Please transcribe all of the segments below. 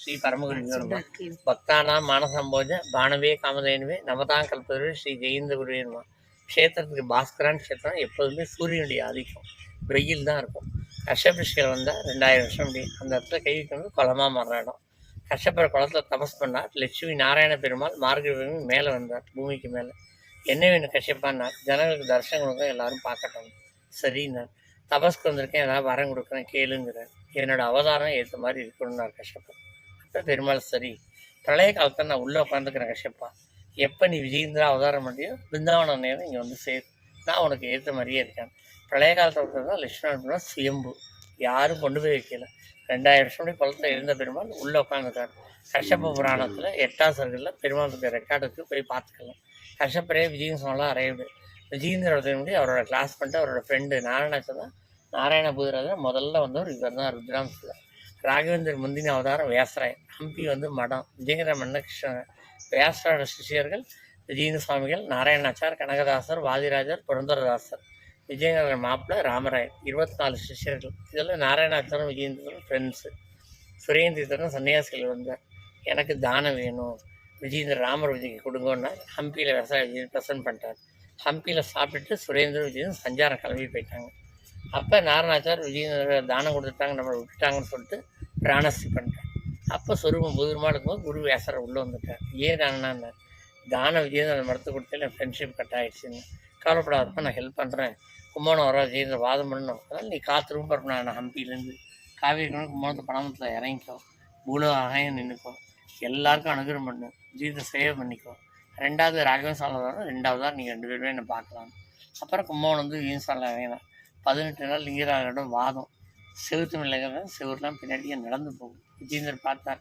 ஸ்ரீ பரமகுரு பக்தானா மானசம்போஜ பானவே காமதேனுவே நவதாம் கல்பதுவே ஸ்ரீ ஜெயந்த குருவேனுமா க்ஷேத்திரத்துக்கு பாஸ்கரான் க்ஷேத்திரம் எப்போதுமே சூரியனுடைய ஆதிக்கம். வெயில் தான் இருக்கும். கஷ்யபிருஷ்கள் வந்தால் ரெண்டாயிரம் வருஷம் அப்படி அந்த இடத்துல கை வைக்கணும் குளமாக மாறுற இடம். கஷ்யப்பர குளத்தில் தபஸ் பண்ணார் லட்சுமி நாராயண பெருமாள் மார்கழி மேலே வந்தார் பூமிக்கு மேலே. என்ன வேணும் கஷ்யப்பான்னார் ஜனங்களுக்கு தரிசனம் கொடுங்க எல்லாரும் பார்க்கட்டும். சரின்னார். தபஸ்க்கு வந்திருக்கேன் ஏதாவது வரம் கொடுக்குறேன் கேளுங்கிறார். என்னோட அவதாரம் ஏற்ற மாதிரி இருக்கணும்னார் அப்போ பெருமாள் சரி. பிரளய காலத்தில் நான் உள்ளே உட்காந்துக்கிறேன் கஷ்யப்பா எப்போ நீ விஜயந்திரா அவதாரம் பண்ணியோ பிருந்தாவனம் நேரம் இங்கே வந்து சேர் நான் உனக்கு ஏற்ற மாதிரியே இருக்கேன். பிரளய காலத்தில் தான் லட்சுமணன் சுயம்பு. யாரும் கொண்டு போய் வைக்கல. ரெண்டாயிரம் வருஷம் முன்னாடி குளத்தில் இருந்த பெருமாள் உள்ளே உட்காந்துருக்காரு கஷ்யப்ப புராணத்தில் எட்டாம் சர்க்கிளில் பெருமாளுக்கு ரெக்கார்டுக்கு போய் பார்த்துக்கலாம். கஷ்யப்பரே விஜயம் சொல்லலாம் அறையுது விஜயேந்திரோட முடி அவரோட கிளாஸ் பண்ணிட்டு அவரோட ஃப்ரெண்டு நாராயணத்தை தான். நாராயண பூதராஜன் முதல்ல வந்தவர் இவர் தான் ருத்ராம்சர். ராகவேந்தர் முந்தின அவதாரம் வேசராயன் ஹம்பி வந்து மடம். விஜயங்கர மன்னகிருஷ்ணன் வியாசரோட சிஷியர்கள் விஜயந்த சுவாமிகள் நாராயணாச்சார் கனகதாசர் வாதிராஜர் புரந்தரதாசர் விஜயநகர மாப்பிள்ள ராமராயன் இருபத்தி நாலு சிஷ்யர்கள். இதெல்லாம் நாராயணாச்சாரம் விஜயேந்திரன் ஃப்ரெண்ட்ஸு சுரேந்திரன் சன்னியாசிகள் வந்தார் எனக்கு தானம் வேணும். விஜயேந்திர ராமர் விஜய்க்கு கொடுங்கன்னா ஹம்பியில் விவசாய விஜயன் ப்ரெசன்ட் பண்ணிட்டார். ஹம்பியில் சாப்பிட்டுட்டு சுரேந்திர விஜயன் சஞ்சாரம் கிளம்பி போயிட்டாங்க. அப்போ நாரணாச்சார் விஜயேந்திர தானம் கொடுத்துட்டாங்க நம்மளை விட்டுட்டாங்கன்னு சொல்லிட்டு பிராணஸ்தி பண்ணிட்டேன் அப்போ சொரூபம் புதுரமாக இருக்கும்போது குரு வியாசரை உள்ளே வந்துட்டார். ஏன் தானம்னா தான விஜயநகர் மரத்து கொடுத்து என் ஃப்ரெண்ட்ஷிப் கட் ஆகிடுச்சுன்னு கவலைப்படாதப்ப நான் ஹெல்ப் பண்ணுறேன் கும்பகோணம் வர விஜயநகர் வாதம் பண்ணணும். அதனால் நீ காத்திரும் பரப்பு நான் ஹம்பிலேருந்து காவேரி கும்பகோணத்து பணமத்தில் இறங்கிக்கோ. பூலோ ஆகாயம் நின்றுக்கும் எல்லாருக்கும் அனுகிரம் பண்ணு. ஜீவித சேவை பண்ணிக்கோ. ரெண்டாவது ராகவன் சாலை ரெண்டாவதாக நீங்கள் ரெண்டு பேருமே என்னை பார்க்கலாம். அப்புறம் கும்பகோணம் வந்து வீண் சாலை வேணாம் பதினெட்டு நாள் லிங்கராஜனோட வாதம். செவுத்து மிளகாத செவுர்லாம் பின்னாடியே நடந்து போகும். விஜேந்தர் பார்த்தார்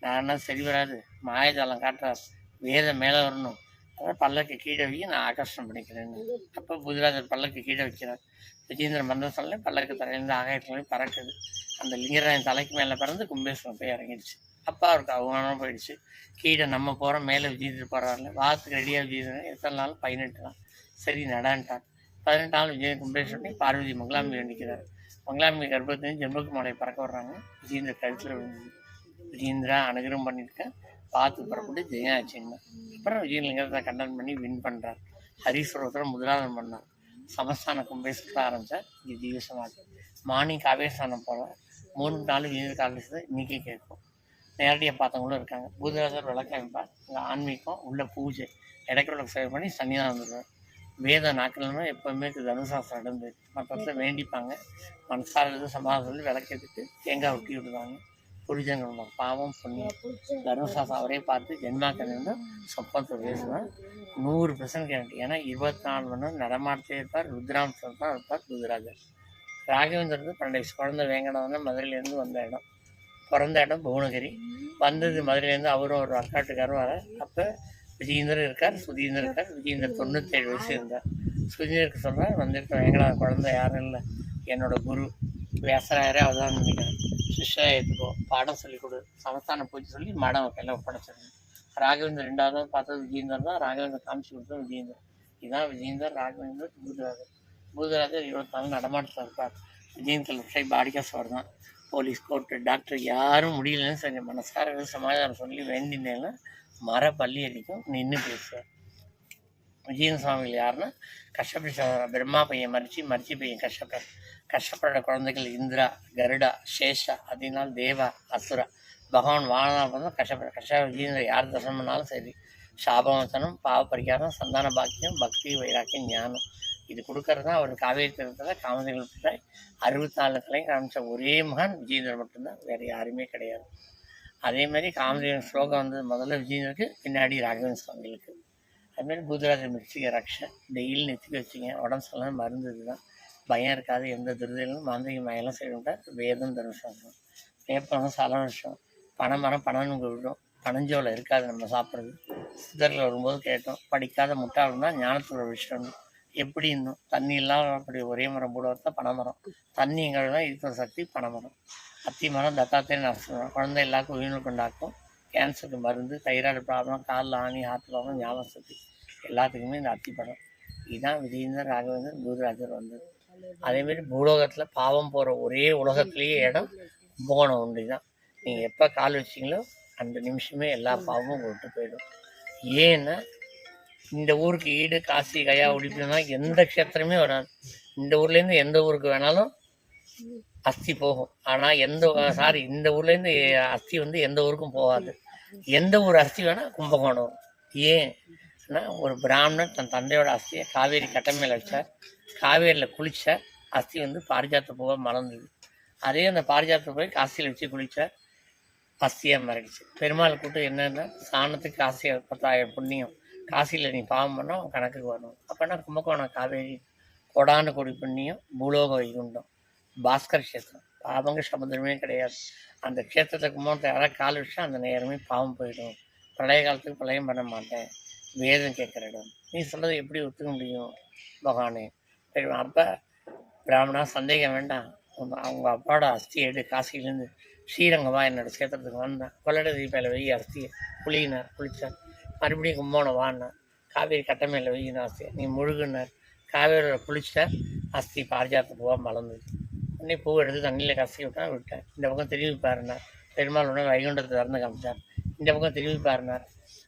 நான் என்ன சரி வராது. மாயஜாலம் காட்டுறார் வேதம் மேலே வரணும். அதான் பல்லக்கு கீழே வைக்க நான் ஆகர்ஷணம் பண்ணிக்கிறேன்னு. அப்போ புதுராஜர் பல்லக்கு கீழே வைக்கிறார். விஜேந்திர மந்திரம் சொல்ல பல்லக்கு தலையிலேருந்து ஆகாயத்துல பறக்குது. அந்த லிங்கராஜன் தலைக்கு மேலே பறந்து கும்பேஸ்வரம் போய் இறங்கிடுச்சு. அப்பா அவருக்கு அவமானம் போயிடுச்சு. கீழே நம்ம போகிறோம் மேலே விஜயேந்திர போகிறாருல வாரத்துக்கு ரெடியாக விஜயேந்திரன் எத்தனை நாள்? பதினெட்டு நாள். சரி நடான்ட்டார் பதினெட்டு நாள் விஜய கும்பேஸ்வரனை பார்வதி மங்களாம்பி வேண்டிக்கிறார். மங்களாம்பி கர்ப்பத்தையும் ஜென்மக்கு மலை பறக்க விடுறாங்க விஜயேந்திர கழுத்தில் விழுந்து விஜயேந்திரா அனுகிரம் பண்ணியிருக்கேன் பார்த்து புறப்பட்டு ஜெயம் ஆச்சுங்க அப்புறம் விஜயலிங்கத்தை கண்டன் பண்ணி வின் பண்ணுறார் ஹரீஸ்வரத்தில் முதலாளம் பண்ணார். சமஸ்தான கும்பேஸ்வரத்தை ஆரம்பித்தார் இங்கே ஜீவசமாதி மார்னிங் காவேஸ்தானம் போகிறார் மூணு நாலு விஜய காலேஜ் இன்னைக்கே கேட்கும். நேரடியாக பார்த்தவங்களும் இருக்காங்க. பூதராஜர் விளக்கம் வைப்பார் அங்கே ஆன்மீகம் உள்ள பூஜை இடைக்கிற சேவை பண்ணி சன்னிதான் வந்துடுவார் வேத நாட்கள்னா எப்போவுமே தனுசாஸ்திரம் நடந்து மற்றத்தில் வேண்டிப்பாங்க. மனசார இது சமாதானம் தேங்காய் ஒட்டி விடுவாங்க. புரிஜங்கள் பாவம் புண்ணியம். தர்மசாஸ்திரம் அவரே பார்த்து ஜென்மாக்கள் சொப்பத்தை பேசுவேன் நூறு பெர்சன்ட் கேரண்டி ஏன்னா இருபத்தி நாலு மணி நேரம் நடமாட்டே இருப்பார் ருத்ராம்சம் தான் இருப்பார் ருத்ராஜர் ராகவேந்திரது பன்னெண்டு வயசு. குழந்தை வேங்கடவன் மதுரையிலேருந்து வந்த இடம். பிறந்த இடம் புவனகிரி. வந்தது மதுரையிலேருந்து அவரும் ஒரு அக்காட்டுக்காரும் வர அப்போ விஜயேந்தர் இருக்கார் சுதீந்தர் இருக்கார். விஜயேந்தர் தொண்ணூத்தேழு வயசு இருந்தார். சுதீந்தருக்கு சொல்கிறார் வந்திருக்கிற வேங்கடா குழந்தை யாரும் இல்லை. என்னோட குரு வியாசராயரே அவதான் நினைக்கிறேன். சிஷ்யா ஏற்றுக்கோ பாடம் சொல்லிக் கொடு. சமஸ்தானம் பூஜை சொல்லி மடம் கையில் ஒப்படைச்சிருந்தேன் ராகவேந்தர் ரெண்டாவது பார்த்தது விஜயேந்தர் தான். ராகவேந்தர் காமிச்சு கொடுத்தது விஜயேந்தர் இதுதான் விஜயேந்தர் ராகவேந்தர் பூதராஜர் பூதராஜர் இருபத்தி நாலு நடமாட்டத்தில் இருப்பார். விஜயேந்தர் விஷய் பாடிகாசவர் தான். போலீஸ் கோர்ட்டு டாக்டர் யாரும் முடியலன்னு சரி மனசார சமாதானம் சொல்லி வேண்டினேன்னா மர பள்ளி அடிக்கும் நின்று பேசுவார் விஜயன் சுவாமிகள் யாருன்னா கஷ்டப்படி பிரம்மா பையன் மறிச்சு மறிச்சு பையன் கஷ்டப்ப கஷ்டப்படுற குழந்தைகள் இந்திரா கருடா சேஷா அதனால் தேவா அசுரா. பகவான் வாழ்நாள் வந்து கஷ்டப்பட கஷ்ட விஜயேந்திர யார் தர்சனம் பண்ணாலும் சரி. சாபவசனம் பாவ பரிகாரம் சந்தான பாக்கியம் பக்தி வைராக்கியம் ஞானம். இது கொடுக்கறது தான் அவர் காவேரி திருத்தத்தில் காமதிகள் அறுபத்தி நாலு கலை காமிச்ச ஒரே மகான் விஜயேந்திரன் மட்டும்தான். வேறு யாருமே கிடையாது. அதே மாதிரி காமதேவன் ஸ்லோகம் வந்து முதல்ல விஜயனுக்கு பின்னாடி ராகவன் சுவாமிகளுக்கு. அதுமாதிரி பூதராஜ மிர்ச்சிக ரக்ஷை டெய்லி நெத்திக்க வச்சுங்க உடம்பு சொல்லாமல் மருந்து இதுதான். பயம் இருக்காது எந்த துரிதலும் மாந்திரிக செய்ய செய்யணுட்டா வேதம் தனுஷம் வேப்பனம் சல வருஷம் பனைமரம் பணம் விடும் பனஞ்சோலை இருக்காது நம்ம சாப்பிட்றது. சித்தர்கள் வரும்போது கேட்டோம். படிக்காத முட்டாள்னா ஞானத்தோட விஷயம். எப்படி இன்னும் தண்ணி இல்லாமல் அப்படி ஒரே மரம் போட வரத்தா பனைமரம் தண்ணிங்கிறது தான் இருக்கிற சக்தி பனைமரம் அத்தி மரம் தத்தாத்தே நரசிம்மரம் குழந்தை எல்லாருக்கும் உயிரினுக்கு உண்டாக்கும். கேன்சருக்கு மருந்து தைராய்டு ப்ராப்ளம் காலில் ஆணி ஹார்ட் ப்ராப்ளம் ஞாபகம் சக்தி. எல்லாத்துக்குமே இந்த அத்தி படம் இதுதான் விஜயேந்தர் ராகவேந்தர் குருராஜர் வந்தது. அதேமாரி பூலோகத்தில் பாவம் போகிற ஒரே உலகத்துலேயே இடம் கும்பகோணம் ஒன்று தான். நீங்கள் எப்போ கால் வச்சிங்களோ அந்த நிமிஷமே எல்லா பாவமும் கொண்டு விட்டு போயிடும். ஏன்னா இந்த ஊருக்கு ஈடு காசி கயா உடிப்புனா எந்த க்ஷேத்திரமே வராது. இந்த ஊர்லேருந்து எந்த ஊருக்கு வேணாலும் அஸ்தி போகும். ஆனால் எந்த சாரி இந்த ஊர்லேருந்து அஸ்தி வந்து எந்த ஊருக்கும் போகாது. எந்த ஊர் அஸ்தி வேணால் கும்பகோணம் ஏன்? ஏன்னா ஒரு பிராமணன் தன் தந்தையோட அஸ்தியை காவேரி கட்டமையில் வச்சார். காவேரியில் குளிச்சார். அஸ்தி வந்து பாரிஜாத்த போக மறந்தது. அதே அந்த பாரிஜாத்த போய் காசியில் வச்சு குளித்தார் அஸ்தியாக மறைச்சு பெருமாள் கூட்டம் என்னன்னா சாணத்துக்கு ஆசையாக பத்தாயிரம் புண்ணியம். காசியில் நீ பாவம் பண்ணால் கணக்குக்கு வரணும் அப்போனா கும்பகோணம் காவேரி கொடான கொடி புண்ணியம் பூலோக வைகுண்டம் பாஸ்கர் கஷேத்திரம். பாவங்க சமுத்திரமே கிடையாது. அந்த க்ஷேத்திரத்தை கும்பகோணத்தை யாராவது கால் வச்சா அந்த நேரமே பாவம் போயிடும். பழைய காலத்துக்கு பழையம் பண்ண மாட்டேன். வேதம் கேட்குற இடம். நீ சொல்கிறது எப்படி ஒத்துக்க முடியும் பகவானே சரி அப்போ பிராமணா சந்தேகம் வேண்டாம். உங்க அவங்க அப்பாவோட அஸ்தி எடு. காசிலேருந்து ஸ்ரீரங்கமாக என்னோடய சேத்திரத்துக்கு வந்தேன். கொள்ளட தீபாவில் வெய்ய அஸ்தியை குளியினார் குளித்தார் மறுபடியும் கும்போணம் வாடினார் காவேரி கட்டமையில் மேலே வெய்யின நீ முழுகுனார் காவேரியில் குளிச்சிட்ட அஸ்தி பாரிஜாத்த பூவாக மலர்ந்தது. உடனே பூ எடுத்து தண்ணியில் கசி விட்டா விட்டேன். இந்த பக்கம் திரும்பி பாருனார் பெருமாள் உடனே வைகுண்டத்தை திறந்து காமிச்சார். இந்த பக்கம் திரும்பி பாருனார்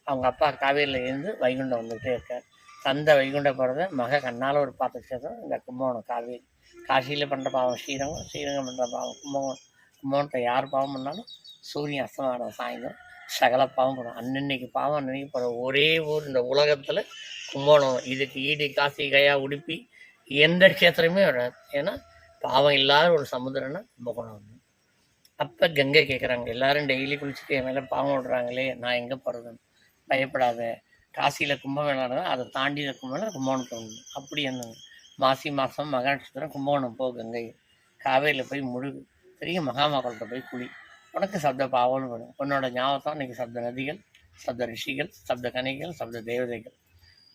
அவங்க அப்பா காவேரியில் இருந்து வைகுண்டம் வந்துகிட்டே இருக்கார். தந்த வைகுண்ட போகிறத மக கண்ணால் ஒரு பார்த்து சேர்த்தோம். இந்த கும்பகோணம் காவேரி. காசியில் பண்ணுற பாவம் ஸ்ரீரங்கம். ஸ்ரீரங்கம் பண்ணுற பாவம் கும்பகோணம். கும்பகோணத்தை யார் பாவம் பண்ணாலும் சூரியன் அஸ்தமானம் சாயந்தரம். சகல பாவம் பண்ணும் அன்னன்னைக்கு பாவம் அன்னைக்கு போகிற ஒரே ஊர் இந்த உலகத்தில் கும்பகோணம். இதுக்கு ஈடு காசி கயா உடுப்பி எந்த க்ஷேத்திரமே வராது. ஏன்னா பாவம் இல்லாத ஒரு சமுத்திரம்னா கும்பகோணம் வந்து. அப்போ கங்கை கேட்குறாங்க எல்லாரும் டெய்லி குளிச்சுட்டு என் மேலே பாவம் விடுறாங்களே நான் எங்கே போகிறதுன்னு பயப்படாத. காசியில் கும்பமேளம் அதை தாண்டி கும்பமேளம் கும்பகோணத்துக்கு வந்து. அப்படி என்ன? மாசி மாதம் மகா நட்சத்திரம் கும்பகோணம் போ கங்கை. காவேரியில் போய் முழுகு. பெரிய மகாமகள்கிட்ட போய் குளி. உனக்கு சப்த பாவம்னு வரும். உன்னோட ஞாபகம் இன்னைக்கு சப்த நதிகள் சப்த ரிஷிகள் சப்த கனிகள் சப்த தேவதைகள்.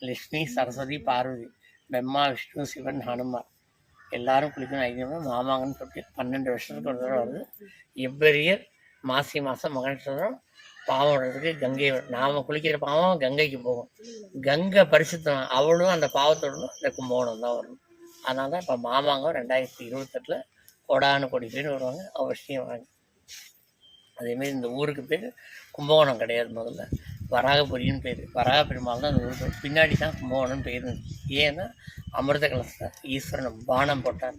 லட்சுமி சரஸ்வதி பார்வதி பிரம்மா விஷ்ணு சிவன் ஹனுமார் எல்லாரும் குளிக்கணும் ஐக்கியமாக மாமாங்கன்னு சொல்லிட்டு பன்னெண்டு வருஷத்துக்கு ஒரு தடவை வருது. எவ்வரியர் மாசி மாதம் மக பாவம் விடுறதுக்கு கங்கை வரும். குளிக்கிற பாவம் கங்கைக்கு போகும். கங்கை பரிசுத்தம் அவளும் அந்த பாவத்தோடனும் இந்த கும்பகோணம் தான் வரும் அதனால தான் இப்போ மாமாங்கம் ரெண்டாயிரத்தி இருபத்தெட்டில் கோடானு கோடி பேர் வருவாங்க. அவசியம் வாங்க. அதேமாரி இந்த ஊருக்கு பேர் கும்பகோணம் கிடையாது முதல்ல. வராகபுரின்னு பேர். வராக பெருமாள் தான் அந்த ஊருக்கு பின்னாடி தான் கும்பகோணம்னு பேர் ஏன்னா அமிர்த கலசத்தை ஈஸ்வரன் பானம் போட்டார்.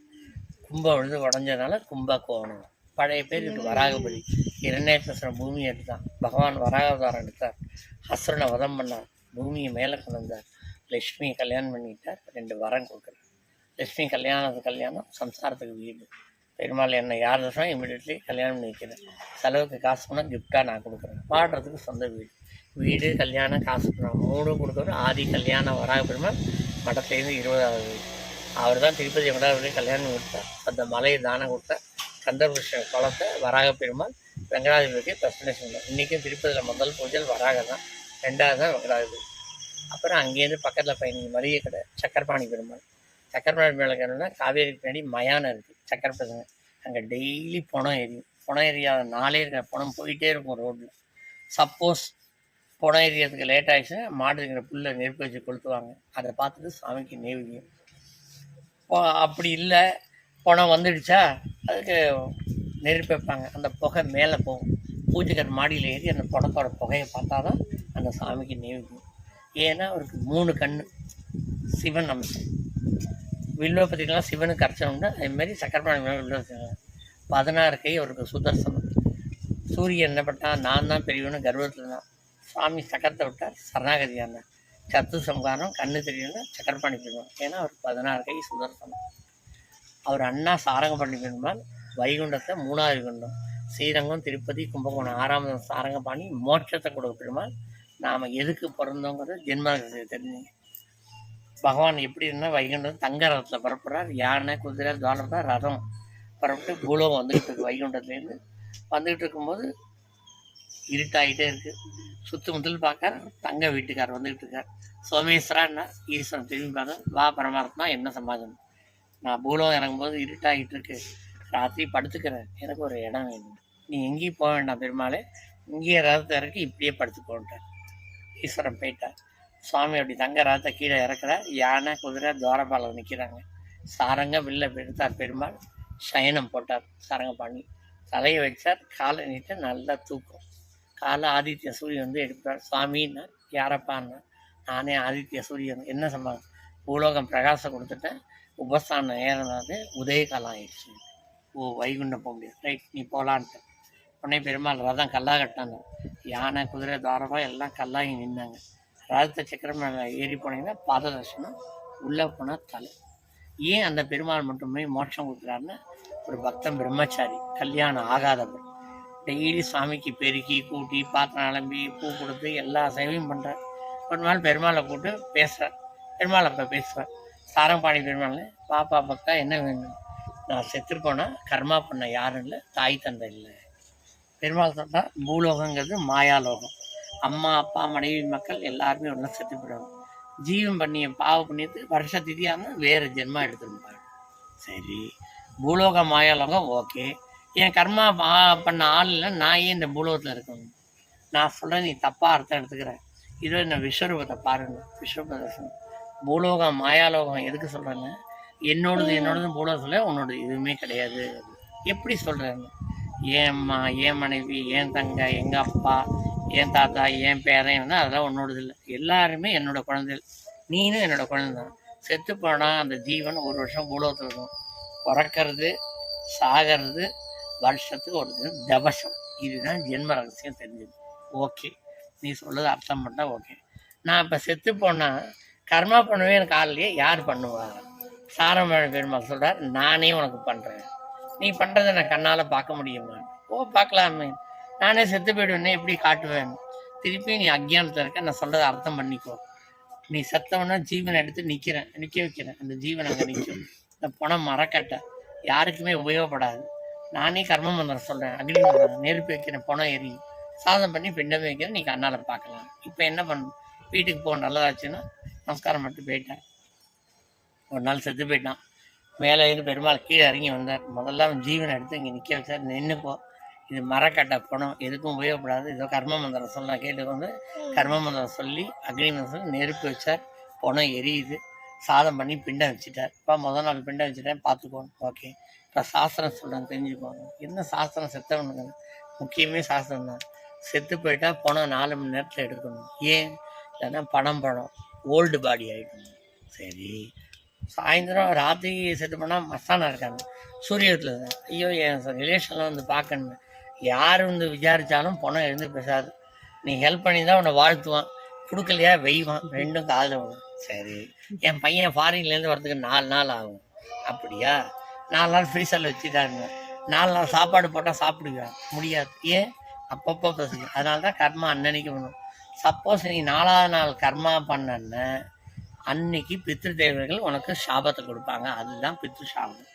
கும்பம் விழுந்து உடஞ்சதுனால கும்பகோணம் பழைய பேர் இது வராகபலி இரண்டேஸ்வரன் பூமி எடுத்தான். பகவான் வராகாவதாரம் எடுத்தார். அசுரனை வதம் பண்ணார். பூமியை மேலே கலந்தார் லக்ஷ்மியை கல்யாணம் பண்ணிட்டார். ரெண்டு வரம் கொடுக்குறார். லக்ஷ்மி கல்யாணத்துக்கு கல்யாணம் சம்சாரத்துக்கு வீடு. பெருமாள் என்ன யார் தான் இமீடியட்லி கல்யாணம் பண்ணி வைக்கிறேன். செலவுக்கு காசு பண்ணால் கிஃப்டாக நான் கொடுக்குறேன். பாடுறதுக்கு சொந்த வீடு. வீடு கல்யாணம் காசு பண்ணால் மூணு கொடுக்குறது ஆதி கல்யாணம். வராக பெருமாள் மடத்துலேருந்து இருபதாவது வீடு. அவர் தான் திருப்பதி வெங்கடாபுரி கல்யாணம் கொடுத்தார். அந்த மலையை தானம் கொடுத்தார் கந்தபுருஷ குளத்தை வராக பெருமாள் வெங்கடாதிபதிக்கு பிரசன்டேஷன் பண்ணார் இன்றைக்கும் திருப்பதியில் முதல் பூஜை வராக தான். ரெண்டாவது தான் வெங்கடாதிபதி அப்புறம் அங்கேருந்து பக்கத்தில் பயணிங்க மளிகை கடை சக்கரபாணி பெருமாள். சக்கரபாணி பெருமாளுக்கு காவேரி காவேரிக்கு பின்னாடி மயானம் இருக்குது சக்கர அங்கே டெய்லி பணம் எரியும். பணம் எரியாத நாளே இருக்கிற பணம் போயிட்டே இருக்கும் ரோட்டில் சப்போஸ் பணம் எரியறதுக்கு லேட் ஆகிடுச்சுன்னா மாடு இருக்கிற புல்லை நெருப்பு வச்சு கொளுத்துவாங்க. அதை பார்த்துட்டு சாமிக்கு நேவிக்கும் அப்படி இல்லை. பணம் வந்துடுச்சா? அதுக்கு நெருப்பு வைப்பாங்க. அந்த புகை மேலே போகும். பூஜைக்கார மாடியில் ஏறி அந்த படத்தோட புகையை பார்த்தா தான் அந்த சாமிக்கு நேவிக்கும் ஏன்னா அவருக்கு மூணு கண் சிவன் அம்சம் வில்வபதிக்கெல்லாம் சிவனுக்கு அர்ச்சனம்னா உண்டு சக்கரபாணி மேலே பதினாறு கை அவருக்கு சுதர்சனம் சூரியன் என்ன பண்ணான் நான் தான் பெரியவனு கர்வத்தில் தான் சுவாமி சக்கரத்தை விட்டார். சரணாகதியான சத்து சம்காரம் கண்ணு தெரியல சக்கரபாணி பெருமாள். ஏன்னா அவருக்கு பதினாறு கை சுதர்சனம் அவர் அண்ணா சாரங்கபாணி பெருமாள் வைகுண்டத்தை மூணாவது குண்டம். ஸ்ரீரங்கம் திருப்பதி கும்பகோணம். ஆறாம் சாரங்கபாணி மோட்சத்தை கொடுக்க பெருமாள். நாம் எதுக்கு பிறந்தோங்கிறது ஜென்ம தெரிஞ்சுங்க. பகவான் எப்படி இருந்தால் வைகுண்டம் தங்க ரதத்தில் புறப்படுறார். யானை குதிரை துவாரத்தை ரதம். புறப்பட்டு பூலோகம் வந்துக்கிட்டு இருக்கு வைகுண்டத்துலேருந்து வந்துக்கிட்டு இருக்கும்போது இருட்டாகிட்டே இருக்குது சுற்று முத்தல் பார்க்கார் தங்க வீட்டுக்கார் வந்துக்கிட்டு இருக்கார். சோமேஸ்வரான்னா ஈஸ்வரன் திரும்பி பார்க்க வா பரமாத்மா என்ன சமாதம் நான் பூலோகம் இறங்கும்போது இருட்டாகிட்டு இருக்கு. ராத்திரி படுத்துக்கிறேன். எனக்கு ஒரு இடம் வேணும். நீ எங்கேயும் போக வேண்டாம் பெருமாளே. இங்கேயே ரதத்தை இறக்கி இப்படியே படுத்துக்கோன்ட்டார் ஈஸ்வரன் போயிட்டார். சுவாமி அப்படி தங்கராத்தை கீழே இறக்குறார் யானை குதிரை துவாரபாலம் நிற்கிறாங்க சாரங்க வில்ல எடுத்தார் பெருமாள் சயனம் போட்டார் சாரங்க பண்ணி தலையை வச்சார் காலை நீட்ட நல்லா தூக்கம். காலை ஆதித்ய சூரியன் வந்து எடுப்பார். சுவாமின்னா யாரப்பான்னா நானே ஆதித்ய சூரியன். என்ன சம்பவம்? பூலோகம் பிரகாசம் கொடுத்துட்டேன். உபஸ்தானம் ஏறினது உதயகாலம் ஆயிடுச்சு. ஓ வைகுண்டம் போக முடியாது. ரைட் நீ போகலான்ட்டு உடனே பெருமாள் ரதம் கல்லா கட்டாங்க யானை குதிரை தாரமாக எல்லாம் கல்லாகி நின்னாங்க. ராஜத சக்கரம் மேலே ஏறி போனீங்கன்னா பாத தரிசனம் உள்ளே போனால் தலை. ஏன் அந்த பெருமாள் மட்டுமே மோட்சம் கொடுக்குறாருன்னா ஒரு பக்தன் பிரம்மச்சாரி கல்யாணம் ஆகாதவர். டெய்லி சாமிக்கு பெருக்கி கூட்டி பாத்திரம் அலம்பி பூ கொடுத்து எல்லா சேவையும் பண்ணுறார் ஒரு நாள் பெருமாளை கூப்பிட்டு பேசுகிறார் பெருமாள் அப்போ பேசுவார். சாரம்பாணி பெருமாள் பாப்பா பக்கா என்ன வேணும்? நான் செத்துருப்போனா கர்மா பண்ண யாரும் இல்லை தாய் தந்தை இல்லை. பெருமாள் சொன்னால் பூலோகங்கிறது மாயாலோகம். அம்மா அப்பா மனைவி மக்கள் எல்லாருமே ஒன்றும் செத்து போயிடுவாங்க. ஜீவன் பண்ணிய பாவ புண்ணியத்துக்கு வருஷ திதியாமல் வேறு ஜென்மா எடுத்துருப்பாங்க சரி. பூலோக மாயாலோகம் ஓகே. என் கர்மா பா பண்ண ஆள் இல்லை நான் ஏன் இந்த பூலோகத்தில் இருக்கணும்? நான் சொல்கிறேன் நீ தப்பாக அர்த்தம் எடுத்துக்கிறேன் இதோ இந்த விஸ்வரூபத்தை பாருங்க விஸ்வரூப தரிசனம் பூலோகம் மாயாலோகம் எதுக்கு சொல்கிறேன்னு என்னோடது என்னோடது பூலோகத்தில் உன்னோட எதுவுமே கிடையாது. எப்படி சொல்கிறேன்னு ஏம்மா அம்மா என் மனைவி என் தங்க எங்கள் அப்பா என் தாத்தா என் பேரன் வந்து அதெல்லாம் உன்னோடது இல்லை. எல்லாருமே என்னோடய குழந்தைகள். நீனும் என்னோட குழந்தை தான். செத்து போனால் அந்த ஜீவன் ஒரு வருஷம் பூலோகத்தில் இருக்கும். பிறக்கிறது சாகிறது வருஷத்துக்கு ஒரு தினம் தவசம். இதுதான் ஜென்ம ரகசியம் தெரிஞ்சது. ஓகே. நீ சொல்றது அர்த்தம் பண்ணால் ஓகே. நான் இப்போ செத்து போனால் கர்மா பண்ணவே எனக்கு ஆள்லையே யார் பண்ணுவாங்க சாரமழ பெருமாள் சொல்கிறார் நானே உனக்கு பண்ணுறேன் நீ பண்ணுறதை நான் கண்ணால் பார்க்க முடியுமா? ஓ பார்க்கலாமே. நானே செத்து போயிடுவேனே. எப்படி காட்டுவேன்? திருப்பி நீ அக்ஞானத்தில் இருக்க நான் சொல்கிறத அர்த்தம் பண்ணிக்கோ. நீ செத்தவனா ஜீவனை எடுத்து நிற்கிறேன் நிற்க வைக்கிறேன். அந்த ஜீவன் அங்கே நிற்கும் இந்த பணம் மறக்கட்டை யாருக்குமே உபயோகப்படாது. நானே கர்ம மந்திரம் சொல்கிறேன் அக்னி மந்திரம் நெருப்பு வைக்கிறேன் பணம் எரியும் சாதம் பண்ணி பெண்ணை வைக்கிறேன் நீ கண்ணால் பார்க்கலாம். இப்போ என்ன பண்ண வீட்டுக்கு போக நல்லதாச்சுன்னா நமஸ்காரம் மட்டும் போயிட்டேன். ஒரு நாள் செத்து போயிட்டான். மேலே இருந்து பெருமாள் கீழே இறங்கி வந்தார். முதல்ல அவன் ஜீவனை எடுத்து இங்கே நிற்க வச்சார். நின்றுப்போ இது மரக்கட்டை பணம் எதுக்கும் உபயோகப்படாது. ஏதோ கர்ம மந்திரம் சொல்ல கேட்டு வந்து கர்ம மந்திரம் சொல்லி அக்னி மந்திரம் சொல்லி நெருப்பு வச்சார். பணம் எரியுது. சாதம் பண்ணி பிண்டம் வச்சுட்டார். இப்போ முதல் நாள் பிண்டம் வச்சுட்டேன். பார்த்துக்கோங்க ஓகே. இப்போ சாஸ்திரம் சொல்கிறேன் தெரிஞ்சுக்கோங்க. என்ன சாஸ்திரம் செத்தவனுங்க முக்கியமே சாஸ்திரம் தான். செத்து போயிட்டா பணம் நாலு மணி நேரத்தில் எடுக்கணும். ஏன்? இல்லைன்னா பணம் பணம். ஓல்டு பாடி ஆகிடும் சரி. சாயந்தரம் ராத்திரி செத்து போனால் மஸ்தானா இருக்காங்க. சூரியத்தில் ஐயோ என் ரிலேஷனில் வந்து பார்க்கணும். யார் வந்து விசாரித்தாலும் பணம் எழுந்து பேசாது. நீ ஹெல்ப் பண்ணி தான் உன்னை வாழ்த்துவான். கொடுக்கலையா? வெய்வான். ரெண்டும் காதில் வரும் சரி. என் பையன் ஃபாரின்லேருந்து வரதுக்கு நாலு நாள் ஆகும். அப்படியா? நாலு நாள் ஃப்ரீசரில் வச்சுட்டாருங்க நாலு நாள் சாப்பாடு போட்டால் சாப்பிடுவேன் முடியாது. ஏன்? அப்பப்போ பேசுங்க அதனால தான் கர்மா அன்னன்னைக்கு பண்ணும். சப்போஸ் நீ நாலாவது நாள் கர்மா பண்ண அன்னைக்கு பித்ரு தேவர்கள் உனக்கு சாபத்தை கொடுப்பாங்க. அதுதான் பித்ரு சாபம்.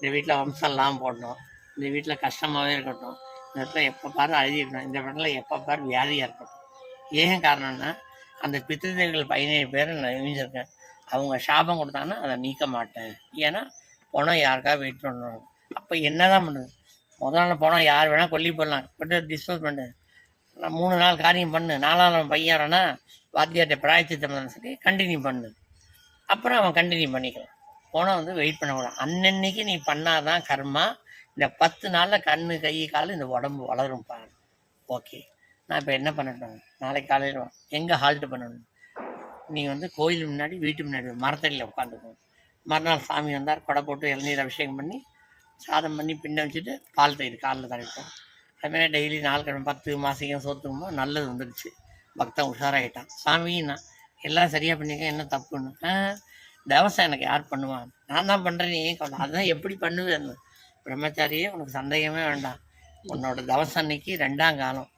இந்த வீட்டில் வம்சம்லாம் போடணும். இந்த வீட்டில் கஷ்டமாகவே இருக்கட்டும். இந்த இடத்துல எப்போ பாரு அழுதிருக்கணும் இந்த இடத்துல எப்போ பாரு வியாதியாக இருக்கட்டும். ஏன் காரணம்னா அந்த பித்ரு பதினேழு பேரை நான் எழுந்திருக்கேன் அவங்க சாபம் கொடுத்தாங்கன்னா அதை நீக்க மாட்டேன். ஏன்னா பணம் யாருக்காக வெயிட் பண்ணணும். அப்போ என்ன தான் பண்ணுறது? முதல் நாள் பணம் யார் வேணால் கொல்லி போடலாம். பட் டிஸ்போஸ் பண்ணு நான் மூணு நாள் காரியம் பண்ணு. நாலாம் நாள் பையனா வாத்தியார்ட்ட பிராயச்சித்தம் சொல்லி கண்டினியூ பண்ணு. அப்புறம் அவன் கண்டினியூ பண்ணிக்கலாம். போனால் வந்து வெயிட் பண்ணக்கூடாது. அன்னன்னைக்கு நீ பண்ணாதான் கர்மா இந்த பத்து நாளில் கண் கை கால் இந்த உடம்பு வளரும் பாரு. ஓகே நான் இப்போ என்ன பண்ணட்டும்? நாளைக்கு காலையில் எங்கே ஹால்ட்டு பண்ணணும்? நீ வந்து கோயில் முன்னாடி வீட்டு முன்னாடி மரத்தடியில் உட்காந்துக்கணும் மறுநாள் சாமி வந்தார் கொடை போட்டு இளநீர் அபிஷேகம் பண்ணி சாதம் பண்ணி பின்ன வச்சுட்டு பால் தயிர் காலில் தரைப்போம் அதுமாதிரி டெய்லி நாலு கிழமை பத்து மாதம் சோத்துக்குமோ நல்லது வந்துடுச்சு. பக்தன் உஷாராயிட்டான். சாமி நான். எல்லாம் சரியாக பண்ணிக்க என்ன தப்புன்னு? ஆ தவசம் எனக்கு யார் பண்ணுவான்? நான் தான் பண்ணுறேன் நீ ஏன் கவலை? எப்படி பண்ணுவேன் பிரம்மச்சாரியே உனக்கு சந்தேகமே வேண்டாம். உன்னோட தவசம் அன்னைக்கு ரெண்டாம் காலம்.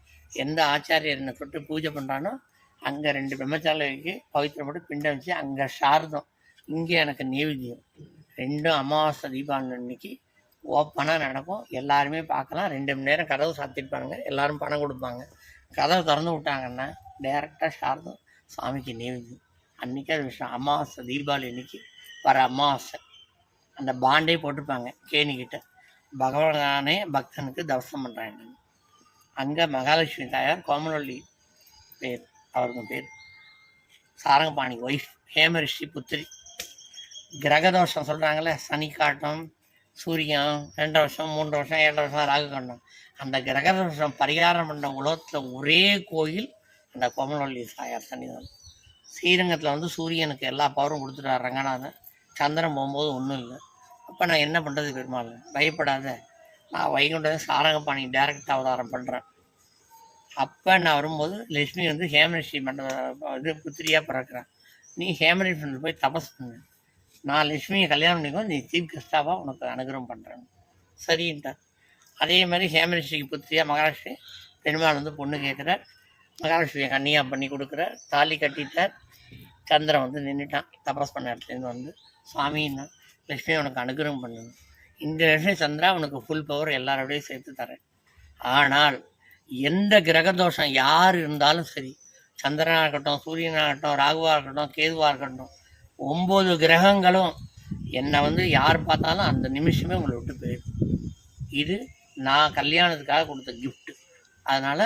எந்த ஆச்சாரியர் என்னை தொட்டு பூஜை பண்ணுறானோ அங்கே ரெண்டு பிரம்மச்சாரிக்கு பவித்திரம் போட்டு பிண்டம் வச்சு அங்கே சாரதம். இங்கே எனக்கு நெய்வேத்தியம் ரெண்டும் அமாவாசை தீபாவளி அன்னைக்கு ஓப்பனாக நடக்கும். எல்லாருமே பார்க்கலாம். ரெண்டு மணி நேரம் கதவு சாத்திருப்பாங்க. எல்லாரும் பணம் கொடுப்பாங்க. கதவை திறந்து விட்டாங்கன்னா டைரெக்டாக சாரதம். சாமிக்கு நெய்வேத்தியம் அன்றைக்கி அது விஷயம். அமாவாசை தீபாவளி அன்னைக்கு வர அமாவாசை. அந்த பாண்டே போட்டிருப்பாங்க கேணிக்கிட்ட. பகவானே பக்தனுக்கு தவசம் பண்ணுறாங்க அங்கே மகாலட்சுமி தாயார் கோமலவள்ளி பேர் அவருக்கு பேர். சாரங்கபாணி ஒய்ஃப் ஹேமரிஷி புத்திரி. கிரகதோஷம் சொல்கிறாங்களே சனி காட்டம் சூரியன் ரெண்டு வருஷம் மூன்று வருஷம் ஏழு வருஷம் ராகு கண்டம் அந்த கிரகதோஷம் பரிகாரம் பண்ண உலகத்தில் ஒரே கோயில் அந்த கோமலவள்ளி தாயார் சன்னிதானம். ஸ்ரீரங்கத்தில் வந்து சூரியனுக்கு எல்லா பவரும் கொடுத்துட்டார் ரங்கநாதன். சந்திரன் போகும்போது ஒன்றும் இல்லை. அப்போ நான் என்ன பண்ணுறது பெருமாள்? பயப்படாத. நான் வைகுண்டம் சாரங்கப்பாணி டேரக்ட் அவதாரம் பண்ணுறேன் அப்போ நான் வரும்போது லட்சுமி வந்து ஹேமரிஷி மண்டப இது புத்திரியாக பிறக்கிறேன் நீ ஹேமரிஷி மண்டல் போய் தபஸ் பண்ணு. நான் லட்சுமியை கல்யாணம் பண்ணிக்கோ நீ சீஃப் கெஸ்டாவாக உனக்கு அனுகிரகம் பண்ணுறேன் சரின்ட்டார் அதே மாதிரி ஹேமரிஷிக்கு புத்திரியாக மகாராஷ்டிரி பெருமாள் வந்து பொண்ணு கேட்குறார் மகாலட்சுமியை கன்னியாக பண்ணி கொடுக்குறார். தாலி கட்டிட்டார். சந்திரன் வந்து நின்றுட்டான் தபஸ் பண்ண இடத்துலேருந்து வந்து. சுவாமின்னா லட்சுமி உனக்கு அனுகிரகம் பண்ணணும். இந்த லட்சுமி சந்திரா உனக்கு ஃபுல் பவர் எல்லாரோடையும் சேர்த்து தரேன். ஆனால் எந்த கிரக தோஷம் யார் இருந்தாலும் சரி சந்திரனாக இருக்கட்டும் சூரியனாக இருக்கட்டும் ராகுவாக இருக்கட்டும் கேதுவாக இருக்கட்டும் ஒம்பது கிரகங்களும் என்னை வந்து யார் பார்த்தாலும் அந்த நிமிஷமே உங்களை விட்டு போயிடும். இது நான் கல்யாணத்துக்காக கொடுத்த கிஃப்ட்டு அதனால்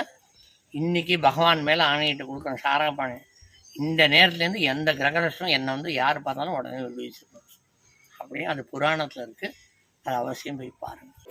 இன்னைக்கு பகவான் மேலே ஆணையிட்டு கொடுக்குறேன் சாரகப்பாணி இந்த நேரத்துலேருந்து எந்த கிரகதோஷம் என்னை வந்து யார் பார்த்தாலும் உடனே விடுவிச்சிருக்கணும் அப்படியே அது புராணத்தில் இருக்குது அது அவசியம் போய் பாருங்கள்